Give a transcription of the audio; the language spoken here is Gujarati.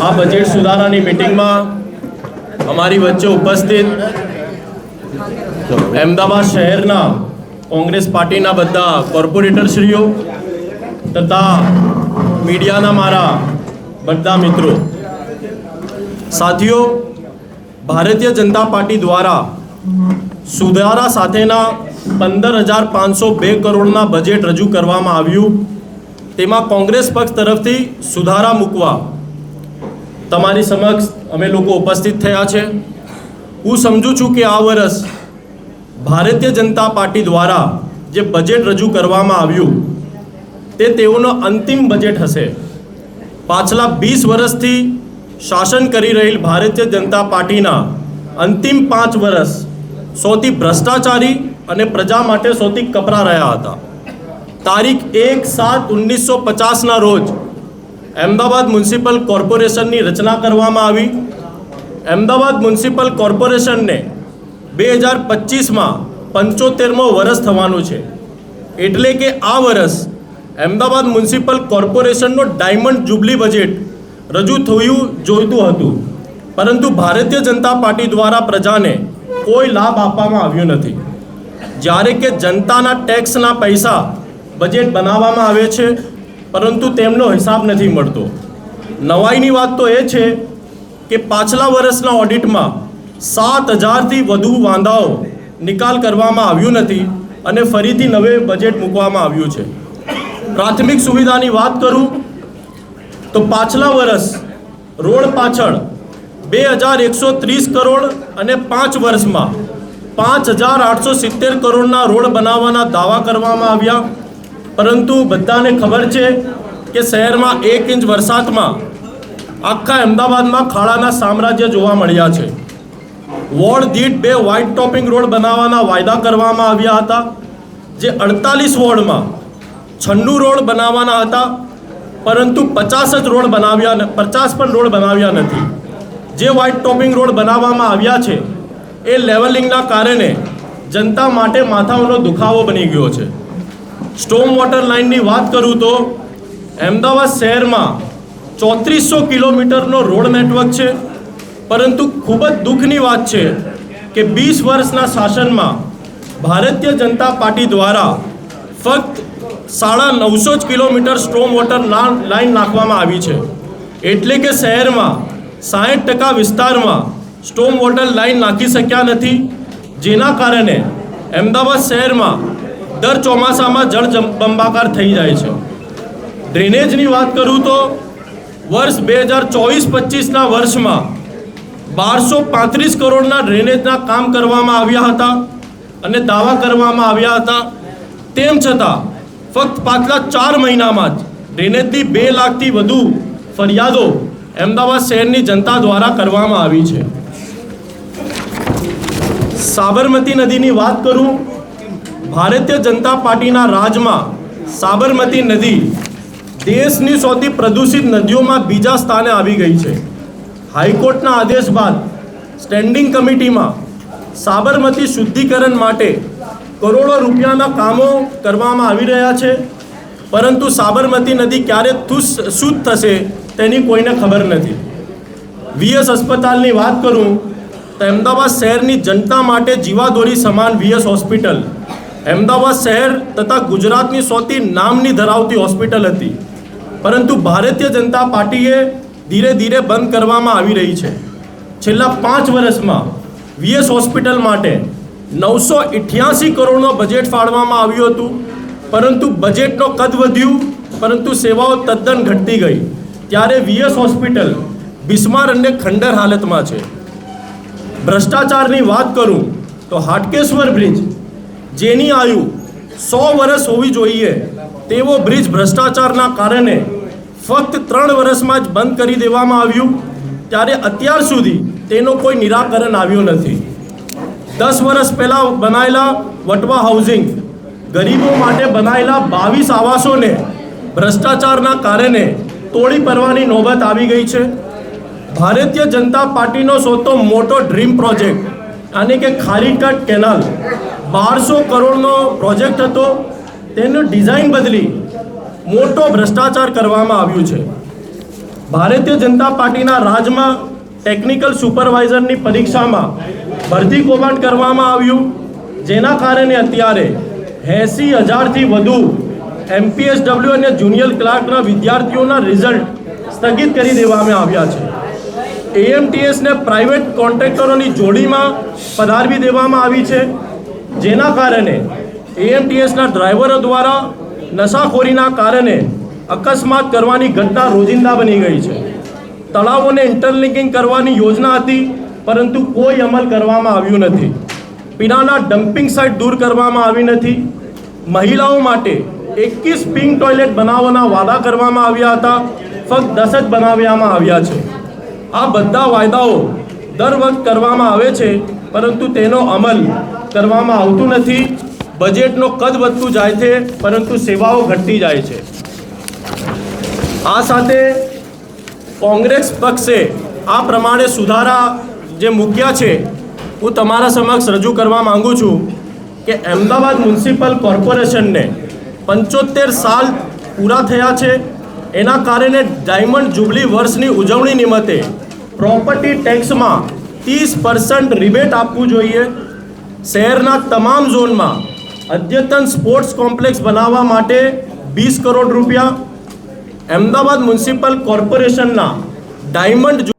બજેટ સુધારાની મિટિંગમાં અમારી વચ્ચે ઉપસ્થિત અમદાવાદ શહેરના કોંગ્રેસ પાર્ટીના બધા કોર્પોરેટરશ્રીઓ તથા મીડિયાના મારા બધા મિત્રો. સાથીઓ, ભારતીય જનતા પાર્ટી દ્વારા સુધારા સાથેના પંદર હજાર પાંચસો બે કરોડના બજેટ રજૂ કરવામાં આવ્યું. તેમાં કોંગ્રેસ પક્ષ તરફથી સુધારા મૂકવા તમારી સમક્ષ અમે લોકો ઉપસ્થિત થયા છે. હું સમજુ છું કે આ વર્ષ ભારતીય જનતા પાર્ટી દ્વારા જે બજેટ રજૂ કરવામાં આવ્યું, તે તેઓનો અંતિમ બજેટ હશે. પાછલા વીસ વર્ષથી શાસન કરી રહેલ ભારતીય જનતા પાર્ટીના અંતિમ પાંચ વર્ષ સૌથી ભ્રષ્ટાચારી અને પ્રજા માટે સૌથી કપરા રહ્યા હતા. તારીખ એક સાત ઓગણીસો પચાસના રોજ અમદાવાદ મ્યુનિસિપલ કોર્પોરેશનની રચના કરવામાં આવી. અમદાવાદ મ્યુનિસિપલ કોર્પોરેશનને બે હજાર પચીસમાં પંચોતેરમો વર્ષ થવાનું છે. એટલે કે આ વર્ષ અમદાવાદ મ્યુનિસિપલ કોર્પોરેશનનો ડાયમંડ જુબલી બજેટ રજૂ થયું, જોઈતું હતું. પરંતુ ભારતીય જનતા પાર્ટી દ્વારા પ્રજાને કોઈ લાભ આપવામાં આવ્યો નથી. જ્યારે કે જનતાના ટેક્સના પૈસા બજેટ બનાવવામાં આવે છે પરંતુ તેમનો હિસાબ નથી મળતો. નવાઈની વાત તો એ છે કે પાછલા વર્ષના ઓડિટમાં સાત હજારથી વધુ વાંધાઓ નિકાલ કરવામાં આવ્યું નથી અને ફરીથી નવે બજેટ મૂકવામાં આવ્યું છે. પ્રાથમિક સુવિધાની વાત કરું તો પાછલા વર્ષ રોડ પાછળ બે હજાર એકસો ત્રીસ કરોડ અને પાંચ વર્ષમાં પાંચ હજાર આઠસો સિત્તેર કરોડના રોડ બનાવવાના દાવા કરવામાં આવ્યા. પરંતુ બધાને ખબર છે કે શહેરમાં એક ઇંચ વરસાદમાં આખા અમદાવાદમાં ખાડાના સામ્રાજ્ય જોવા મળ્યા છે. વોર્ડ દીઠ બે વ્હાઇટ ટોપિંગ રોડ બનાવવાના વાયદા કરવામાં આવ્યા હતા, જે અડતાલીસ વોર્ડમાં છન્નું રોડ બનાવવાના હતા, પરંતુ પચાસ જ રોડ બનાવ્યા પચાસ પણ રોડ બનાવ્યા નથી. જે વ્હાઇટ ટોપિંગ રોડ બનાવવામાં આવ્યા છે, એ લેવલિંગના કારણે જનતા માટે માથાઓનો દુખાવો બની ગયો છે. સ્ટોમ વોટર લાઇનની વાત કરું તો અમદાવાદ શહેરમાં ચોત્રીસો કિલોમીટરનો રોડ નેટવર્ક છે. પરંતુ ખૂબ જ દુઃખની વાત છે કે વીસ વર્ષના શાસનમાં ભારતીય જનતા પાર્ટી દ્વારા ફક્ત સાડા નવસો જ કિલોમીટર સ્ટ્રોમ વોટર લાઇન નાખવામાં આવી છે. એટલે કે શહેરમાં સાહીઠ ટકા વિસ્તારમાં સ્ટોમ વોટર લાઇન નાખી શક્યા નથી. જેના કારણે અમદાવાદ શહેરમાં દર ચોમાસામાં જળ બંબાકાર થઈ જાય છે. ડ્રેનેજની વાત કરું તો વર્ષ બે હજાર ચોવીસ પચીસના વર્ષમાં બારસો પાંત્રીસ કરોડના ડ્રેનેજના કામ કરવામાં આવ્યા હતા અને દાવા કરવામાં આવ્યા હતા. તેમ છતાં ફક્ત પાછલા ચાર મહિનામાં જ ડ્રેનેજની બે લાખથી વધુ ફરિયાદો અમદાવાદ શહેરની જનતા દ્વારા કરવામાં આવી છે. સાબરમતી નદીની વાત કરું ભારતીય જનતા પાર્ટીના રાજમાં સાબરમતી નદી દેશની સૌથી પ્રદૂષિત નદીઓમાં બીજા સ્થાને આવી ગઈ છે. હાઈકોર્ટના આદેશ બાદ સ્ટેન્ડિંગ કમિટીમાં સાબરમતી શુદ્ધિકરણ માટે કરોડો રૂપિયાના કામો કરવામાં આવી રહ્યા છે. પરંતુ સાબરમતી નદી ક્યારે શુદ્ધ થશે તેની કોઈને ખબર નથી. વીએસ અસ્પતાલની વાત કરું તો અમદાવાદ શહેરની જનતા માટે જીવાદોરી સમાન વીએસ હોસ્પિટલ અમદાવાદ શહેર તથા ગુજરાતની સૌથી નામની ધરાવતી હોસ્પિટલ હતી. પરંતુ ભારતીય જનતા પાર્ટીએ ધીરે ધીરે બંધ કરવામાં આવી રહી છે. છેલ્લા પાંચ વર્ષમાં વીએસ હોસ્પિટલ માટે નવસો ઇઠ્યાસી કરોડનો બજેટ ફાળવામાં આવ્યું હતું. પરંતુ બજેટનો કદ વધ્યું, પરંતુ સેવાઓ તદ્દન ઘટતી ગઈ. ત્યારે વીએસ હોસ્પિટલ બિસ્માર અને ખંડર હાલતમાં છે. ભ્રષ્ટાચારની વાત કરું તો હાટકેશ્વર બ્રિજ જેની આયુ સો વર્ષ હોવી જોઈએ, તેવો બ્રિજ ભ્રષ્ટાચારના કારણે ફક્ત ત્રણ વર્ષમાં જ બંધ કરી દેવામાં આવ્યું, ત્યારે અત્યાર સુધી તેનો કોઈ નિરાકરણ આવ્યું નથી. દસ વર્ષ પહેલાં બનાયેલા વટવા હાઉસિંગ ગરીબો માટે બનાયેલા બાવીસ આવાસોને ભ્રષ્ટાચારના કારણે તોડી પડવાની નોબત આવી ગઈ છે. ભારતીય જનતા પાર્ટીનો સૌથી મોટો ડ્રીમ પ્રોજેક્ટ યાની કે ખારીકટ કેનાલ બારસો કરોડનો પ્રોજેક્ટ હતો. તેનું ડિઝાઇન બદલી મોટો ભ્રષ્ટાચાર કરવામાં આવ્યું છે. ભારતીય જનતા પાર્ટીના રાજમાં ટેકનિકલ સુપરવાઇઝરની પરીક્ષામાં ભરતી કૌભાંડ કરવામાં આવ્યું. જેના કારણે અત્યારે એંસી હજારથી વધુ એમપીએસડબલ્યુ અને જુનિયર ક્લાર્કના વિદ્યાર્થીઓના રિઝલ્ટ સ્થગિત કરી દેવામાં આવ્યા છે. એએમટીએસને પ્રાઇવેટ કોન્ટ્રાક્ટરોની જોડીમાં પધારવી દેવામાં આવી છે. જેના કારણે એએમટીએસના ડ્રાઈવરો દ્વારા નશાખોરીના કારણે અકસ્માત કરવાની ઘટના રોજિંદા બની ગઈ છે. તળાવોને ઇન્ટરલિંકિંગ કરવાની યોજના હતી, પરંતુ કોઈ અમલ કરવામાં આવ્યું નથી. પીણાના ડમ્પિંગ સાઇટ દૂર કરવામાં આવી નથી. મહિલાઓ માટે એકવીસ પિંક ટોયલેટ બનાવવાના વાદા કરવામાં આવ્યા હતા, ફક્ત દસ જ બનાવવામાં આવ્યા છે. આ બધા વાયદાઓ દર વખત કરવામાં આવે છે પરંતુ તેનો અમલ કરવામાં આવતું નથી. બજેટનો કદ વધતું જાય છે, પરંતુ સેવાઓ ઘટતી જાય છે. આ સાથે કોંગ્રેસ પક્ષે આ પ્રમાણે સુધારા જે મૂક્યા છે, હું તમારા સમક્ષ રજૂ કરવા માગું છું કે અમદાવાદ મ્યુનિસિપલ કોર્પોરેશનને પંચોતેર સાલ પૂરા થયા છે. એના કારણે ડાયમંડ જુબલી વર્ષની ઉજવણી નિમિત્તે પ્રોપર્ટી ટેક્સમાં ત્રીસ પર્સન્ટ રિબેટ આપવું જોઈએ. શહેરના તમામ ઝોનમાં અદ્યતન સ્પોર્ટ્સ કોમ્પ્લેક્સ બનાવવા માટે વીસ કરોડ રૂપિયા. અમદાવાદ મ્યુનિસિપલ કોર્પોરેશનના ડાયમંડ